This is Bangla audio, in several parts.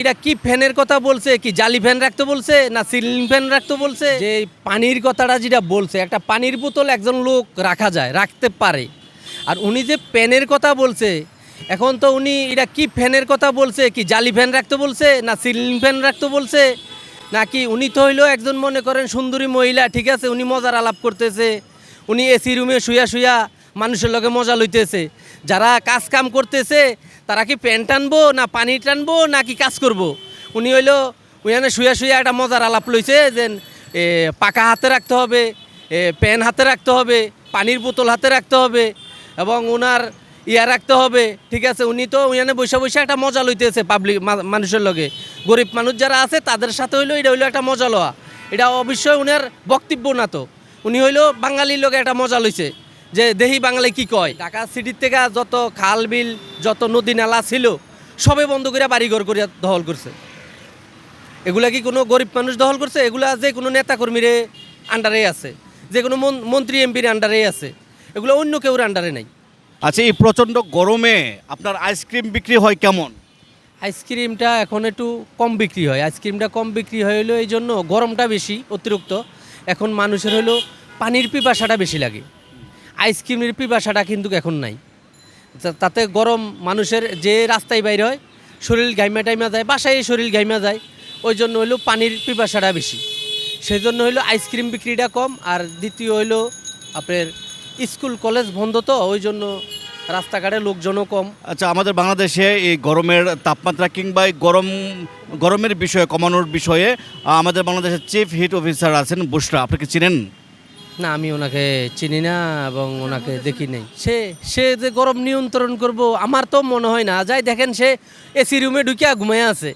এটা কি ফ্যানের কথা বলছে? কি জালি ফ্যান রাখতে বলছে? না সিলিং ফ্যান রাখতে বলছে? যে পানির কথাটা যেটা বলছে, একটা পানির বোতল একজন লোক রাখা যায়, রাখতে পারে। আর উনি যে ফ্যানের কথা বলছে, এখন তো উনি, এটা কি ফ্যানের কথা বলছে? কি জালি ফ্যান রাখতে বলছে? না সিলিং ফ্যান রাখতে বলছে? নাকি উনি তো হইলেও একজন মনে করেন সুন্দরী মহিলা, ঠিক আছে? উনি মজার আলাপ করতেছে, উনি এসি রুমে শুয়া শুয়া মানুষের লগে মজা লইতেছে। যারা কাজ কাম করতেছে, তারা কি প্যান টানবো না পানি টানবো না কি কাজ করব। উনি হইল ওখানে শুয়ে শুয়ে একটা মজার আলাপ লইছে যে পাকা হাতে রাখতে হবে প্যান হাতে রাখতে হবে, পানির বোতল হাতে রাখতে হবে, এবং ওনার ইয়া রাখতে হবে, ঠিক আছে? উনি তো ওখানে বসে বসে একটা মজা লইতেছে পাবলিক মানুষের লগে। গরিব মানুষ যারা আছে, তাদের সাথে হইল, এটা হইল একটা মজা লওয়া। এটা অবশ্যই উনার বক্তব্য না তো। উনি হইল বাঙালির লোকে একটা মজা লইছে। যে দেহি বাঙালি কি কয়? ঢাকা সিটির থেকে যত খাল বিল যত নদী নালা ছিল সবে বন্ধ করে বাড়িঘর করে দখল করছে। এগুলা কি কোনো গরিব মানুষ দখল করছে? এগুলা যে কোনো নেতাকর্মীরে আন্ডারে আছে। যে কোনো মন- মন্ত্রী এমপির আন্ডারে আছে। এগুলো অন্য কেউর আন্ডারে নাই। আচ্ছা এই প্রচণ্ড গরমে আপনার আইসক্রিম বিক্রি হয় কেমন? আইসক্রিমটা এখন একটু কম বিক্রি হয়। আইসক্রিমটা কম বিক্রি হয় হলো এই জন্য গরমটা বেশি অতিরিক্ত। এখন মানুষের হলো পানির পিপাসাটা বেশি লাগে। আইসক্রিমের পিপাসাটা কিন্তু এখন নাই। তাতে গরম মানুষের যে রাস্তায় বাইরে হয়, শরীর ঘাইমা টাইমা যায়, বাসায় শরীর ঘাইমা যায়, ওই জন্য হইল পানির পিপাসাটা বেশি। সেই জন্য হলো আইসক্রিম বিক্রিটা কম আর দ্বিতীয় হইল আপনার স্কুল, কলেজ বন্ধ তো, ওই জন্য রাস্তাঘাটে লোকজনও কম। আচ্ছা আমাদের বাংলাদেশে এই গরমের তাপমাত্রা কিংবা গরম, গরমের বিষয়ে, কমানোর বিষয়ে আমাদের বাংলাদেশের চিফ হিট অফিসার আছেন বুশরা। আপনি কি চিনেন? না, আমি ওনাকে চিনি না এবং ওনাকে দেখি নাই। সে সে যে গরম নিয়ন্ত্রণ করব, আমার তো মনে হয় না। যাই দেখেন, সে এসি রুমে ঢুকিয়া ঘুমাই আছে।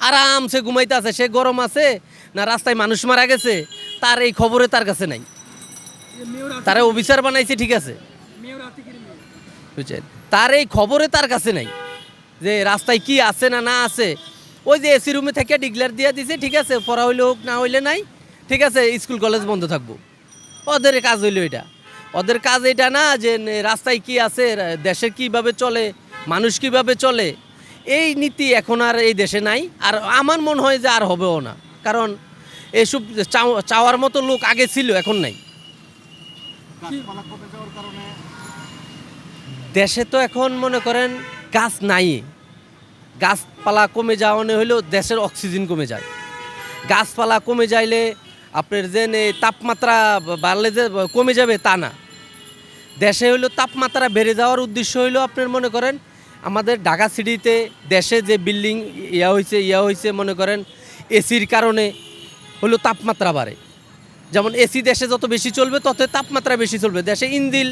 আরামসে ঘুমাইতে আছে। সে গরম আছে না, রাস্তায় মানুষ মারা গেছে, তার এই খবরে তার কাছে নাই। তারা অফিসার বানাইছে, ঠিক আছে। বুঝছেন? তার এই খবরে তার কাছে নাই। যে রাস্তায় কি আছে না না আছে, ওই যে এসি রুমে থেকে ডিক্লেয়ার দিয়ে দিছে, ঠিক আছে, পড়া হইলে হোক, না হইলে নাই, ঠিক আছে, স্কুল, কলেজ বন্ধ থাকব। ওদের কাজ হইল এটা। ওদের কাজ এটা না যে রাস্তায় কি আছে দেশে কীভাবে চলে মানুষ কীভাবে চলে এই নীতি এখন আর এই দেশে নাই। আর আমার মনে হয় যে আর হবেও না। কারণ এসব চাও- চাওয়ার মতো লোক আগে ছিল এখন নাই। দেশে তো এখন মনে করেন গাছ নাই। গাছপালা কমে যাওয়ানো হলেও দেশের অক্সিজেন কমে যায়। গাছপালা কমে যাইলে আপনার যে তাপমাত্রা বাড়লে যে কমে যাবে তা না। দেশে হইল তাপমাত্রা বেড়ে যাওয়ার উদ্দেশ্য হইল আপনার মনে করেন, আমাদের ঢাকা সিটিতে দেশে যে বিল্ডিং ইয়া হয়েছে ইয়া হয়েছে মনে করেন, এসির কারণে হলো তাপমাত্রা বাড়ে। যেমন এসি দেশে যত বেশি চলবে তত তাপমাত্রা বেশি চলবে। দেশে ইন্দিল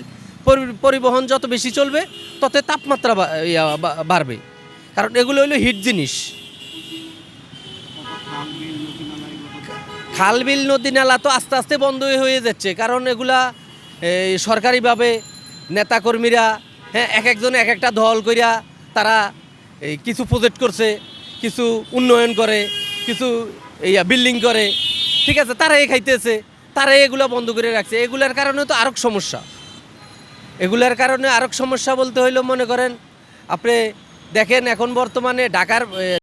পরিবহন যত বেশি চলবে তত তাপমাত্রা বাড়বে। কারণ এগুলো হলো হিট জিনিস। খাল বিল নদী নালা তো আস্তে আস্তে বন্ধ হয়ে যাচ্ছে। কারণ এগুলা এই, সরকারিভাবে নেতাকর্মীরা হ্যাঁ এক একজন এক একটা দল কইরা তারা এই কিছু প্রজেক্ট করছে কিছু উন্নয়ন করে কিছু ইয়া বিল্ডিং করে ঠিক আছে তারা এ খাইতেছে তারা এগুলো বন্ধ করে রাখছে। এগুলার কারণে তো আরও সমস্যা। এগুলার কারণে আরও সমস্যা বলতে হইল মনে করেন আপনি দেখেন এখন বর্তমানে ঢাকার